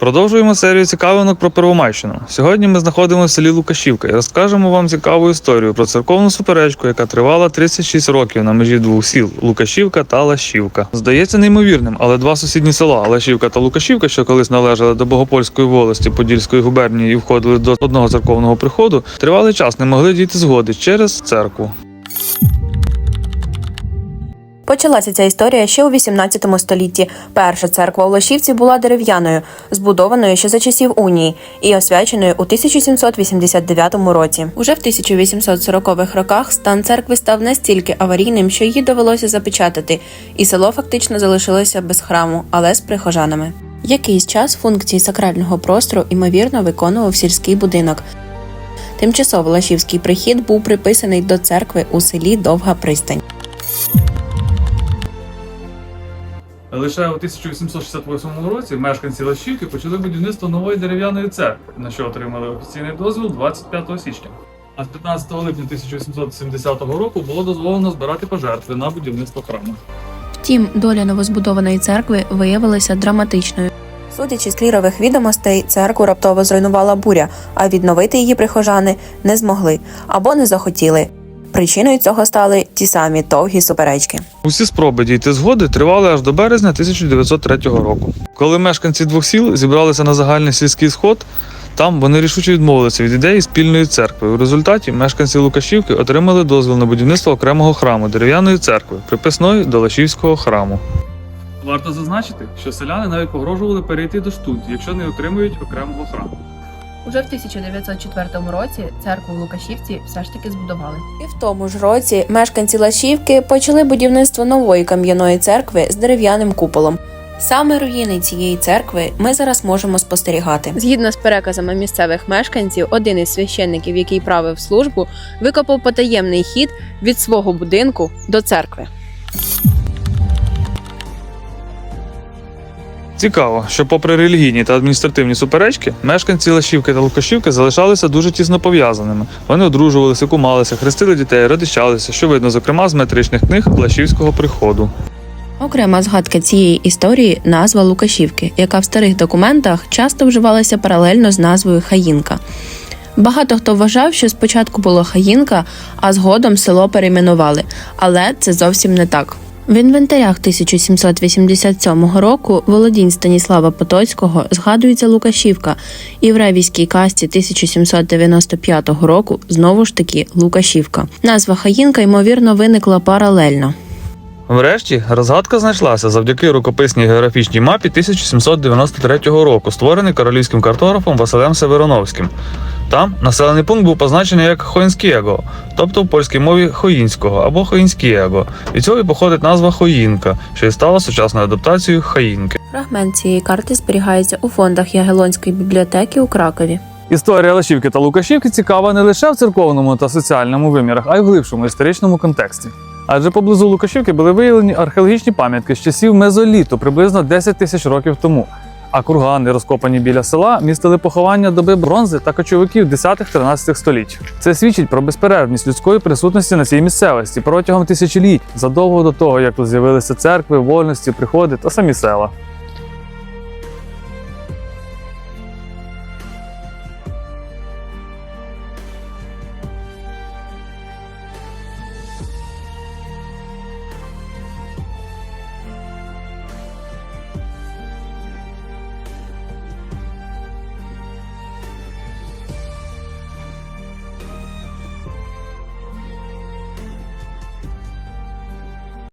Продовжуємо серію цікавинок про Первомайщину. Сьогодні ми знаходимося в селі Лукашівка і розкажемо вам цікаву історію про церковну суперечку, яка тривала 36 років на межі двох сіл Лукашівка та Лащівка. Здається неймовірним, але два сусідні села Лащівка та Лукашівка, що колись належали до Богопольської волості Подільської губернії і входили до одного церковного приходу, тривалий час не могли дійти згоди через церкву. Почалася ця історія ще у 18 столітті. Перша церква у Лошівці була дерев'яною, збудованою ще за часів унії і освяченою у 1789 році. Уже в 1840-х роках стан церкви став настільки аварійним, що її довелося запечатати, і село фактично залишилося без храму, але з прихожанами. Якийсь час функції сакрального простору ймовірно виконував сільський будинок. Тимчасово Лашівський прихід був приписаний до церкви у селі Довга Пристань. Лише у 1868 році мешканці Лащівки почали будівництво нової дерев'яної церкви, на що отримали офіційний дозвіл 25 січня. А з 15 липня 1870 року було дозволено збирати пожертви на будівництво храму. Втім, доля новозбудованої церкви виявилася драматичною. Судячи з клірових відомостей, церкву раптово зруйнувала буря, а відновити її прихожани не змогли або не захотіли. Причиною цього стали ті самі довгі суперечки. Усі спроби дійти згоди тривали аж до березня 1903 року. Коли мешканці двох сіл зібралися на загальний сільський сход, там вони рішуче відмовилися від ідеї спільної церкви. У результаті мешканці Лукашівки отримали дозвіл на будівництво окремого храму дерев'яної церкви, приписної до Лашівського храму. Варто зазначити, що селяни навіть погрожували перейти до штунт, якщо не отримують окремого храму. Уже в 1904 році церкву в Лукашівці все ж таки збудували. І в тому ж році мешканці Лашівки почали будівництво нової кам'яної церкви з дерев'яним куполом. Саме руїни цієї церкви ми зараз можемо спостерігати. Згідно з переказами місцевих мешканців, один із священників, який правив службу, викопав потаємний хід від свого будинку до церкви. Цікаво, що попри релігійні та адміністративні суперечки, мешканці Лашівки та Лукашівки залишалися дуже тісно пов'язаними. Вони одружувалися, кумалися, хрестили дітей, родичалися, що видно, зокрема, з метричних книг Лашівського приходу. Окрема згадка цієї історії назва Лукашівки, яка в старих документах часто вживалася паралельно з назвою Хаїнка. Багато хто вважав, що спочатку було Хаїнка, а згодом село перейменували, але це зовсім не так. В інвентарях 1787 року володінь Станіслава Потоцького згадується Лукашівка, і в ревійській касті 1795 року знову ж таки Лукашівка. Назва Хаїнка ймовірно виникла паралельно. Врешті розгадка знайшлася завдяки рукописній географічній мапі 1793 року, створений королівським картографом Василем Североновським. Там населений пункт був позначений як Хоїнськієго, тобто в польській мові Хоїнського або Хоїнськієго. Від цього і походить назва Хоїнка, що і стала сучасною адаптацією Хаїнки. Фрагмент цієї карти зберігається у фондах Ягелонської бібліотеки у Кракові. Історія Лашівки та Лукашівки цікава не лише в церковному та соціальному вимірах, а й в глибшому історичному контексті. Адже поблизу Лукашівки були виявлені археологічні пам'ятки з часів мезоліту, приблизно 10 тисяч років тому. А кургани, розкопані біля села, містили поховання доби бронзи та кочовиків 10-13 століть. Це свідчить про безперервність людської присутності на цій місцевості протягом тисячоліть, задовго до того, як тут з'явилися церкви, вольності, приходи та самі села.